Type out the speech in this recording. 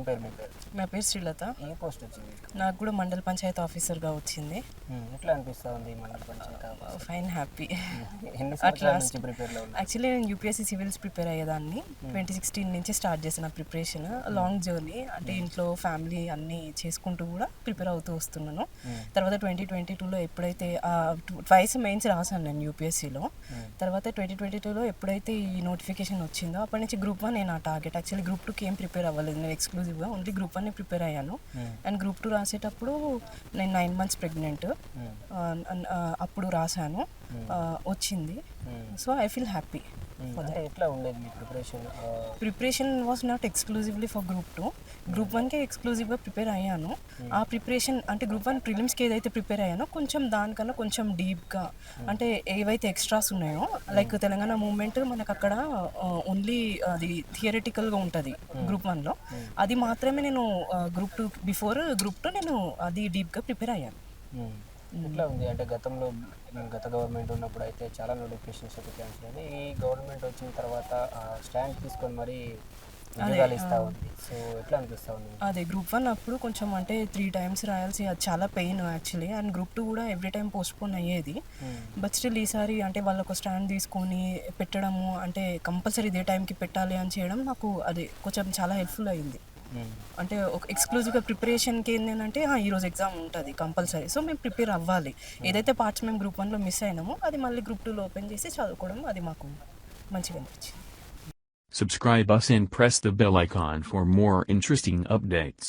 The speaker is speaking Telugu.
明白，明白。నా పేరు శ్రీలత. ఏ పోస్ట్ వచ్చింది? నాకు కూడా మండల పంచాయతీ ఆఫీసర్గా వచ్చింది. ఎట్లా అనిపిస్తా ఉంది మండల పంచాయతీ? Fine happy. ఉన్నారు యాక్చువల్లీ నేను యూపీఎస్సీ సివిల్స్ ప్రిపేర్ అయ్యేదాన్ని. ట్వంటీ సిక్స్టీన్ నుంచి స్టార్ట్ చేసిన ప్రిపరేషన్. లాంగ్ జర్నీ అంటే ఇంట్లో ఫ్యామిలీ అన్నీ చేసుకుంటూ కూడా ప్రిపేర్ అవుతూ వస్తున్నాను. తర్వాత ట్వంటీ ట్వంటీ టూలో ఎప్పుడైతే ట్వైస్ మెయిన్స్ రాశాను నేను యూపీఎస్సీలో. తర్వాత ట్వంటీ ట్వంటీ టూలో ఎప్పుడైతే ఈ నోటిఫికేషన్ వచ్చిందో అప్పటి నుంచి గ్రూప్ వన్ నేను ఆ టార్గెట్. యాక్చువల్లీ గ్రూప్ టూకి ఏం ప్రిపేర్ అవ్వలేదు. నేను ఎక్స్క్లూజివ్గా ఓన్లీ గ్రూప్ వన్ ప్రిపేర్ అయ్యాను. అండ్ గ్రూప్ టూ రాసేటప్పుడు నేను నైన్ మంత్స్ ప్రెగ్నెంట్. అప్పుడు రాశాను. ఆ, వచ్చింది. So I feel happy. అంటే ఎట్లా ఉండేది మీ preparation preparation was not exclusively for group two group one K ఎక్స్క్లూజివ్గా ప్రిపేర్ అయ్యాను. ఆ ప్రిపరేషన్ అంటే గ్రూప్ వన్ ప్రిలిమ్స్కి ఏదైతే ప్రిపేర్ అయ్యానో కొంచెం దానికన్నా కొంచెం డీప్గా అంటే ఏవైతే ఎక్స్ట్రాస్ ఉన్నాయో లైక్ తెలంగాణ మూమెంట్ మనకు అక్కడ ఓన్లీ అది థియరిటికల్గా ఉంటుంది గ్రూప్ వన్లో అది మాత్రమే నేను group two before group two నేను అది డీప్గా ప్రిపేర్ అయ్యాను. ఎట్లా ఉంది? అంటే గతంలో గత గవర్నమెంట్ ఉన్నప్పుడు అయితే చాలా నోటిఫికేషన్స్ అయితే క్యాన్సిల్ అయింది ఈ గవర్నమెంట్ వచ్చిన తర్వాత స్టాండ్ తీసుకొని మరి అదే గ్రూప్ వన్ అప్పుడు కొంచెం అంటే త్రీ టైమ్స్ రాయాల్సి అది చాలా pain actually. And group two కూడా ఎవ్రీ టైం పోస్ట్పోన్ అయ్యేది. బట్ స్టిల్ ఈసారి అంటే వాళ్ళు ఒక స్టాండ్ తీసుకొని పెట్టడము అంటే కంపల్సరీ ఇదే టైంకి పెట్టాలి అని చేయడం నాకు అది కొంచెం చాలా హెల్ప్ఫుల్ అయింది. అంటే ఒక ఎక్స్క్లూజివ్గా ప్రిపరేషన్కి ఏంటంటే ఈరోజు ఎగ్జామ్ ఉంటుంది కంపల్సరీ సో మేము ప్రిపేర్ అవ్వాలి. ఏదైతే పార్ట్స్ మేము గ్రూప్ వన్లో మిస్ అయినామో అది మళ్ళీ గ్రూప్ టూలో ఓపెన్ చేసి చదువుకోవడం అది మాకు మంచిగా అనిపించింది. Subscribe us and press the bell icon for more interesting updates.